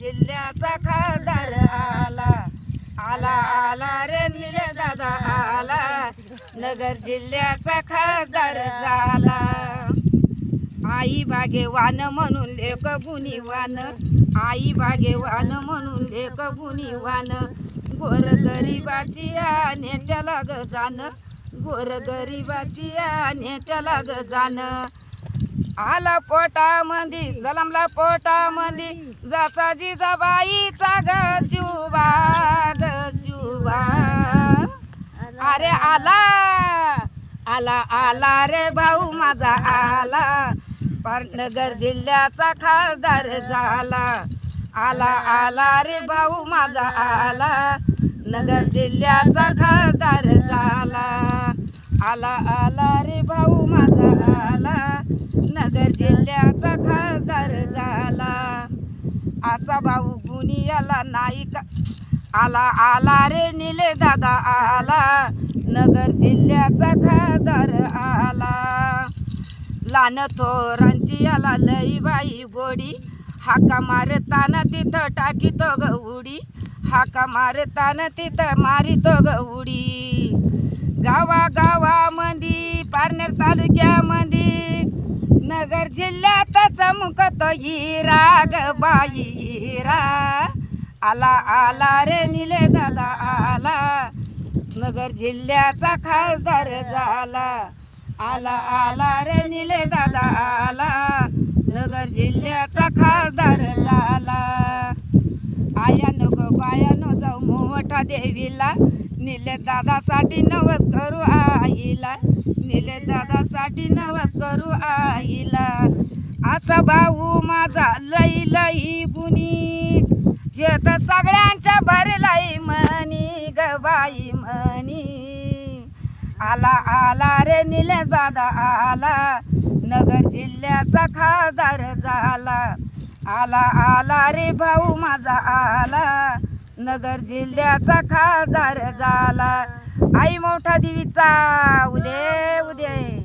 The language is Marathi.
जिल्ह्याचा खासदार आला. आला आला रे निले दादा आला. नगर जिल्ह्याचा खासदार झाला. आई बागे वान म्हणून लेख गुणी वान. आई बागे वान म्हणून लेख गुणी वान. गोर गरिबाची या नेत्याला ग जाण गोर गरिबाची या नेत्याला ग जाण आला पोटामंदी जलमला पोटामंदी. जसा जिजाबाईचा ग शिवबा ग शिवबा अरे आला आला आला रे भाऊ माझा आला. पाटनगर जिल्ह्याचा खासदार झाला. आला आला रे भाऊ माझा आला. नगर जिल्ह्याचा खासदार झाला. आला आला रे भाऊ माझा आला नगर जिल्ह्याचा खासदार झाला असा भाऊ गुणी याला नाही का? आला आला रे निले दादा आला. नगर जिल्ह्याचा खासदार आला. लान थोरांची याला लई बाई गोडी. हाका मारताना तिथं टाकीतो ग उडी हाका मारताना तिथं मारितो ग उडी गावा गावामंदी पारनेर तालुक्यामंदी नगर जिल्ह्यात चमकतो हिरा ग बाई हिरा आला आला रे निले दादा आला नगर जिल्ह्याचा खासदार झाला. आला आला रे निले दादा आला नगर जिल्ह्याचा खासदार झाला. आया नको बाया नो जाऊ मोठा देवीला. निले दादासाठी नवस करू आईला. निले दादासाठी नवस करू आईला. असा भाऊ माझा लई लई बुनी. जे तर सगळ्यांच्या भरलाई म्हणी ग बाई म्हणी. आला आला रे निलेश बादा आला. नगर जिल्ह्याचा खासदार झाला. आला आला रे भाऊ माझा आला. नगर जिल्ह्याचा खासदार झाला. आई मोठा देवीचा. उदे उदे.